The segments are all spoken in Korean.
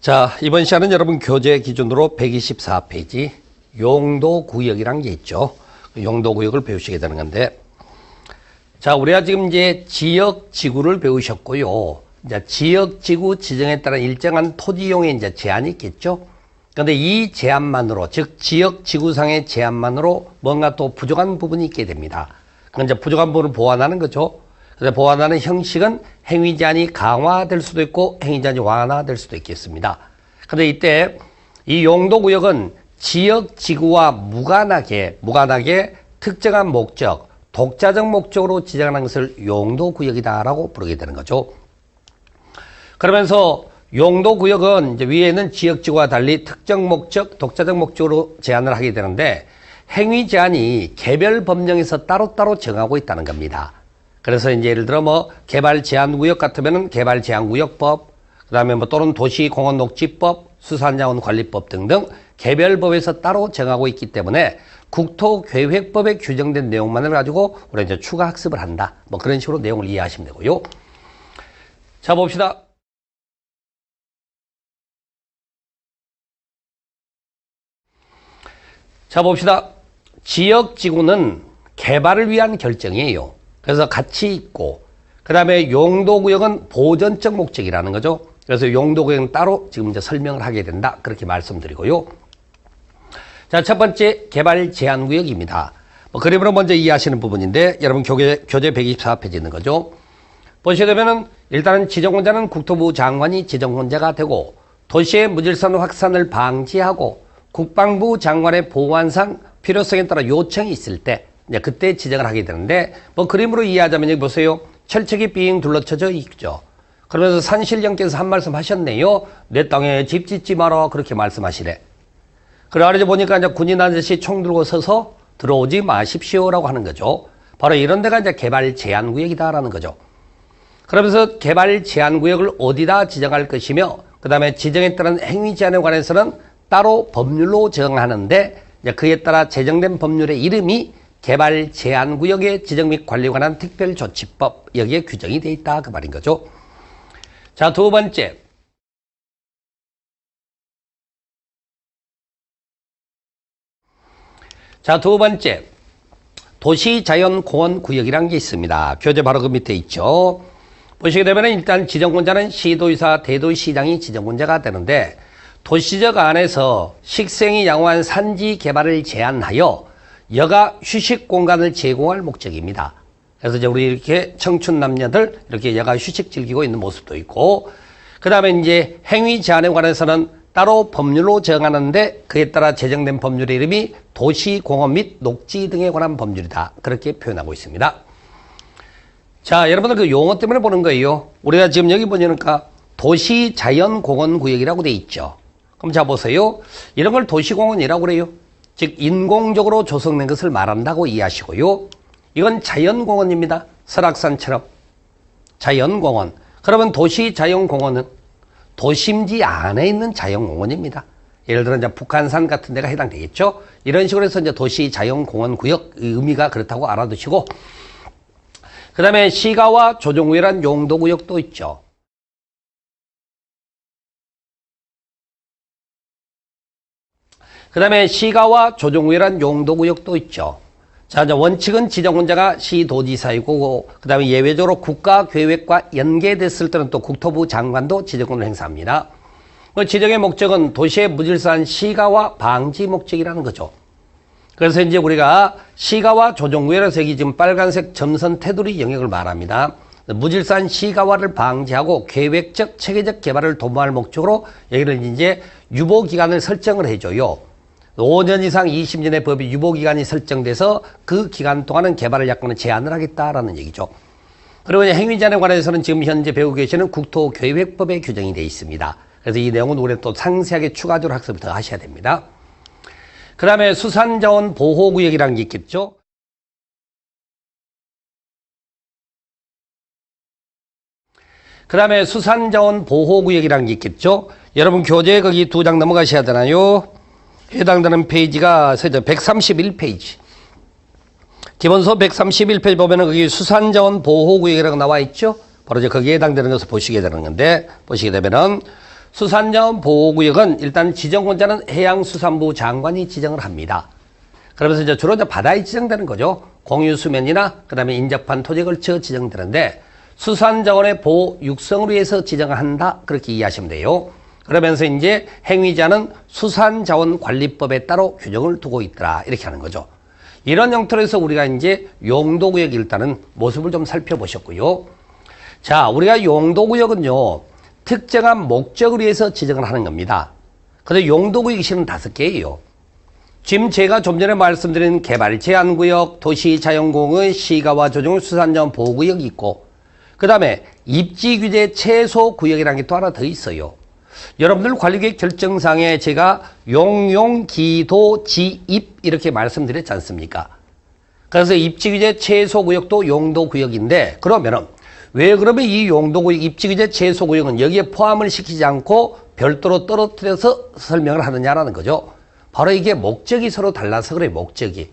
자, 이번 시간은 여러분 교재 기준으로 124페이지 용도 구역이란 게 있죠. 그 용도 구역을 배우시게 되는 건데, 자, 우리가 지금 이제 지역 지구를 배우셨고요. 이제 지역 지구 지정에 따른 일정한 토지용의 이제 제한이 있겠죠. 그런데 이 제한만으로, 즉 지역 지구상의 제한만으로 뭔가 또 부족한 부분이 있게 됩니다. 그건 이제 부족한 부분을 보완하는 거죠. 그래서 보완하는 형식은 행위 제한이 강화될 수도 있고 행위 제한이 완화될 수도 있겠습니다. 그런데 이때 이 용도구역은 지역 지구와 무관하게 무관하게 특정한 목적, 독자적 목적으로 지정하는 것을 용도구역이다라고 부르게 되는 거죠. 그러면서 용도구역은 이제 위에는 지역지구와 달리 특정 목적, 독자적 목적으로 제한을 하게 되는데 행위 제한이 개별 법령에서 따로따로 정하고 있다는 겁니다. 그래서 이제 예를 들어 뭐 개발 제한 구역 같으면은 개발 제한 구역법, 그다음에 뭐 또는 도시 공원 녹지법, 수산자원 관리법 등등 개별법에서 따로 정하고 있기 때문에 국토계획법에 규정된 내용만을 가지고 우리가 이제 추가 학습을 한다. 뭐 그런 식으로 내용을 이해하시면 되고요. 자 봅시다. 자 봅시다. 지역 지구는 개발을 위한 결정이에요. 그래서 가치 있고 그 다음에 용도구역은 보전적 목적이라는 거죠. 그래서 용도구역은 따로 지금 이제 설명을 하게 된다. 그렇게 말씀드리고요. 자, 첫 번째 개발 제한 구역입니다. 뭐 그림으로 먼저 이해하시는 부분인데 여러분 교재, 교재 124페이지 있는 거죠. 보시게 되면은 일단은 지정권자는 국토부 장관이 지정권자가 되고 도시의 무질서 확산을 방지하고 국방부 장관의 보안상 필요성에 따라 요청이 있을 때 이제 그때 지정을 하게 되는데 뭐 그림으로 이해하자면 여기 보세요. 철책이 빙 둘러쳐져 있죠. 그러면서 산신령께서 한 말씀 하셨네요. 내 땅에 집 짓지 마라 그렇게 말씀하시래. 그래 아래 보니까 이제 군인 아저씨 총 들고 서서 들어오지 마십시오라고 하는 거죠. 바로 이런 데가 이제 개발 제한 구역이다라는 거죠. 그러면서 개발 제한 구역을 어디다 지정할 것이며 그다음에 지정에 따른 행위 제한에 관해서는 따로 법률로 정하는데 이제 그에 따라 제정된 법률의 이름이 개발 제한 구역의 지정 및 관리에 관한 특별조치법 여기에 규정이 돼 있다 그 말인 거죠. 자, 두 번째. 자, 두 번째. 도시자연공원 구역이라는 게 있습니다. 교재 바로 그 밑에 있죠. 보시게 되면 일단 지정권자는 시도의사, 대도시장이 지정권자가 되는데 도시적 안에서 식생이 양호한 산지 개발을 제한하여 여가 휴식 공간을 제공할 목적입니다. 그래서 이제 우리 이렇게 청춘 남녀들 이렇게 여가 휴식 즐기고 있는 모습도 있고, 그 다음에 이제 행위 제한에 관해서는 따로 법률로 정하는데 그에 따라 제정된 법률의 이름이 도시공원 및 녹지 등에 관한 법률이다. 그렇게 표현하고 있습니다. 자, 여러분들 그 용어 때문에 보는 거예요. 우리가 지금 여기 보니까 도시자연공원구역이라고 돼 있죠. 그럼 자 보세요. 이런 걸 도시공원이라고 그래요. 즉 인공적으로 조성된 것을 말한다고 이해하시고요. 이건 자연공원입니다. 설악산처럼 자연공원. 그러면 도시 자연공원은 도심지 안에 있는 자연공원입니다. 예를 들어 이제 북한산 같은 데가 해당되겠죠. 이런 식으로 해서 이제 도시 자연공원 구역 의미가 그렇다고 알아두시고 그 다음에 시가와 조정구역이란 용도 구역도 있죠. 그 다음에 시가와 조정구역이란 용도구역도 있죠. 자, 이제 원칙은 지정권자가 시도지사이고, 그 다음에 예외적으로 국가계획과 연계됐을 때는 또 국토부 장관도 지정권을 행사합니다. 그 지정의 목적은 도시의 무질서한 시가와 방지 목적이라는 거죠. 그래서 이제 우리가 시가와 조정구역에서 여기 지금 빨간색 점선 테두리 영역을 말합니다. 무질서한 시가화를 방지하고 계획적, 체계적 개발을 도모할 목적으로 여기를 이제 유보기간을 설정을 해줘요. 5년 이상 20년의 법이 유보기간이 설정돼서 그 기간 동안은 개발을 약간은 제한을 하겠다라는 얘기죠. 그리고 행위자에 관해서는 지금 현재 배우고 계시는 국토계획법에 규정이 되어 있습니다. 그래서 이 내용은 우리 또 상세하게 추가적으로 학습을 더 하셔야 됩니다. 그 다음에 수산자원 보호구역이라는 게 있겠죠. 그 다음에 수산자원 보호구역이라는 게 있겠죠. 여러분 교재 거기 두 장 넘어가셔야 되나요? 해당되는 페이지가 131페이지. 기본서 131페이지 보면은 거기 수산자원 보호구역이라고 나와 있죠. 바로 이제 거기에 해당되는 것을 보시게 되는 건데, 보시게 되면은 수산자원 보호구역은 일단 지정권자는 해양수산부 장관이 지정을 합니다. 그러면서 이제 주로 이제 바다에 지정되는 거죠. 공유 수면이나 그다음에 인접한 토지에 걸쳐 지정되는데 수산자원의 보호 육성을 위해서 지정을 한다 그렇게 이해하시면 돼요. 그러면서 이제 행위자는 수산자원관리법에 따로 규정을 두고 있더라 이렇게 하는 거죠. 이런 형태로 해서 우리가 이제 용도구역 일단은 모습을 좀 살펴보셨고요. 자, 우리가 용도구역은요, 특정한 목적을 위해서 지정을 하는 겁니다. 근데 용도구역이 실은 다섯 개예요. 지금 제가 좀 전에 말씀드린 개발 제한구역, 도시 자연공원, 시가와 조정 수산자원 보호구역이 있고, 그 다음에 입지 규제 최소 구역이라는 게 또 하나 더 있어요. 여러분들 관리계획 결정상에 제가 용용, 기도, 지입 이렇게 말씀드렸지 않습니까? 그래서 입지 규제 최소 구역도 용도 구역인데 그러면은 왜 그러면 이 용도 구역 입지 규제 최소 구역은 여기에 포함을 시키지 않고 별도로 떨어뜨려서 설명을 하느냐라는 거죠. 바로 이게 목적이 서로 달라서 그래 목적이.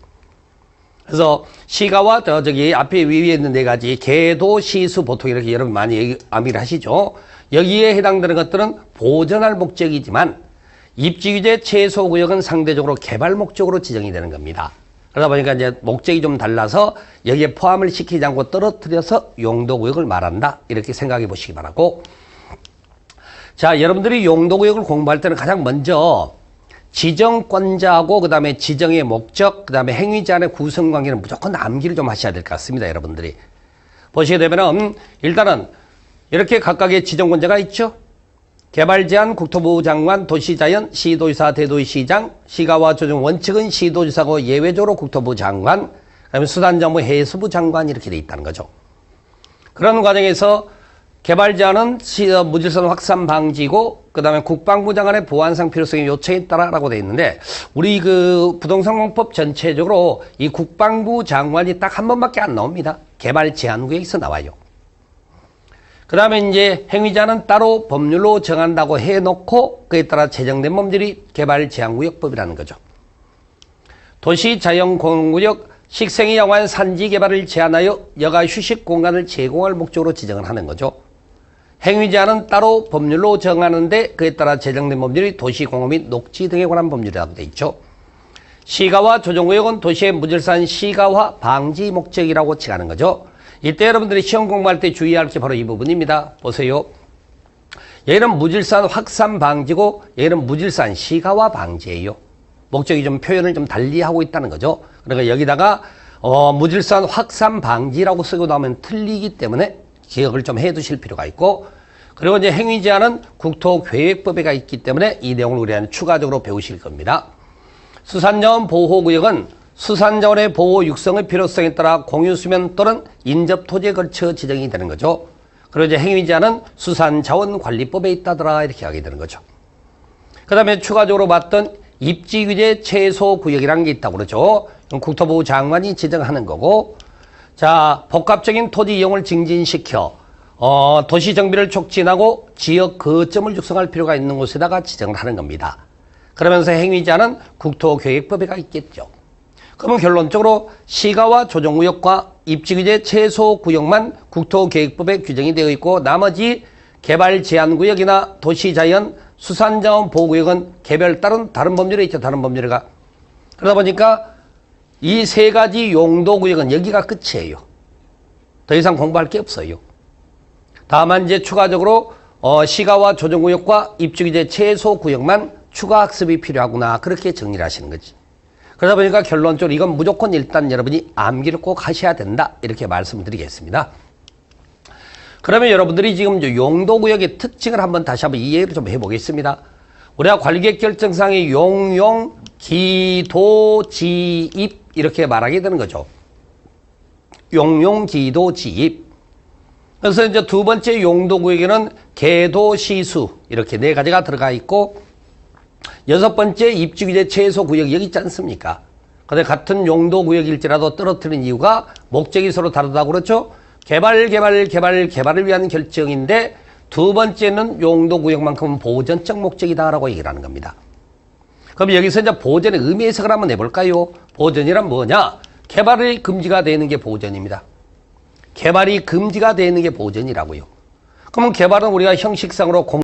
그래서 시가와 저 저기 앞에 위에 있는 네 가지 개도 시수 보통 이렇게 여러분 많이 얘기, 암기를 하시죠. 여기에 해당되는 것들은 보전할 목적이지만 입지 규제 최소 구역은 상대적으로 개발 목적으로 지정이 되는 겁니다. 그러다 보니까 이제 목적이 좀 달라서 여기에 포함을 시키지 않고 떨어뜨려서 용도 구역을 말한다. 이렇게 생각해 보시기 바라고. 자, 여러분들이 용도 구역을 공부할 때는 가장 먼저 지정권자하고 그 다음에 지정의 목적, 그 다음에 행위자 간의 구성 관계는 무조건 암기를 좀 하셔야 될 것 같습니다, 여러분들이. 보시게 되면 은 일단은 이렇게 각각의 지정권자가 있죠. 개발 제한 국토부 장관, 도시자연, 시도지사, 대도시장, 시가와 조정 원칙은 시도지사고 예외적으로 국토부 장관, 그다음에 수단정부 해수부 장관 이렇게 돼 있다는 거죠. 그런 과정에서 개발 제한은 시- 어, 무질서 확산 방지고 그다음에 국방부 장관의 보안상 필요성의 요청에 따라라고 돼 있는데 우리 그 부동산공법 전체적으로 이 국방부 장관이 딱 한 번밖에 안 나옵니다. 개발 제한 구역에서 나와요. 그 다음에 이제 행위자는 따로 법률로 정한다고 해놓고 그에 따라 제정된 법률이 개발 제한구역법이라는 거죠. 도시 자연공원구역 식생이 양호한 산지 개발을 제한하여 여가 휴식 공간을 제공할 목적으로 지정을 하는 거죠. 행위자는 따로 법률로 정하는데 그에 따라 제정된 법률이 도시공업 및 녹지 등에 관한 법률이라고 돼 있죠. 시가와 조정구역은 도시의 무질서한 시가화 방지 목적이라고 칭하는 거죠. 이때 여러분들이 시험 공부할 때 주의할 게 바로 이 부분입니다. 보세요. 얘는 무질서한 확산 방지고 얘는 무질서한 시가화 방지예요. 목적이 좀 표현을 좀 달리 하고 있다는 거죠. 그러니까 여기다가 어, 무질서한 확산 방지라고 쓰고 나오면 틀리기 때문에 기억을 좀 해두실 필요가 있고 그리고 이제 행위 제한은 국토계획법에가 있기 때문에 이 내용을 우리는 추가적으로 배우실 겁니다. 수산자원 보호구역은 수산자원의 보호 육성의 필요성에 따라 공유수면 또는 인접 토지에 걸쳐 지정이 되는 거죠. 이제 행위자는 수산자원관리법에 있다더라 이렇게 하게 되는 거죠. 그 다음에 추가적으로 봤던 입지규제 최소 구역이라는 게 있다고 그러죠. 국토부 장관이 지정하는 거고 자 복합적인 토지 이용을 증진시켜 어, 도시 정비를 촉진하고 지역 거점을 육성할 필요가 있는 곳에다가 지정을 하는 겁니다. 그러면서 행위자는 국토계획법에가 있겠죠. 그러면 결론적으로 시가와 조정구역과 입지규제 최소 구역만 국토계획법에 규정이 되어 있고 나머지 개발 제한 구역이나 도시 자연, 수산자원 보호구역은 개별 다른 다른 법률에 있죠. 다른 법률에가. 그러다 보니까 이 세 가지 용도 구역은 여기가 끝이에요. 더 이상 공부할 게 없어요. 다만 이제 추가적으로 어, 시가와 조정구역과 입주기재 최소 구역만 추가 학습이 필요하구나 그렇게 정리를 하시는 거지. 그러다 보니까 결론적으로 이건 무조건 일단 여러분이 암기를 꼭 하셔야 된다 이렇게 말씀드리겠습니다. 그러면 여러분들이 지금 용도구역의 특징을 한번 다시 한번 이해를 좀 해보겠습니다. 우리가 관리계획 결정상의 용용, 기도, 지입 이렇게 말하게 되는 거죠. 용용, 기도, 지입. 그래서 이제 두 번째 용도구역에는 개도, 시수 이렇게 네 가지가 들어가 있고 여섯 번째 입주규제 최소 구역 여기 있지 않습니까? 근데 같은 용도 구역일지라도 떨어뜨린 이유가 목적이 서로 다르다고 그렇죠? 개발, 개발, 개발, 개발을 위한 결정인데 두 번째는 용도 구역만큼은 보전적 목적이다라고 얘기를 하는 겁니다. 그럼 여기서 이제 보전의 의미 해석을 한번 해볼까요? 보전이란 뭐냐? 개발이 금지가 되는 게 보전입니다. 개발이 금지가 되는 게 보전이라고요. 그러면 개발은 우리가 형식상으로 공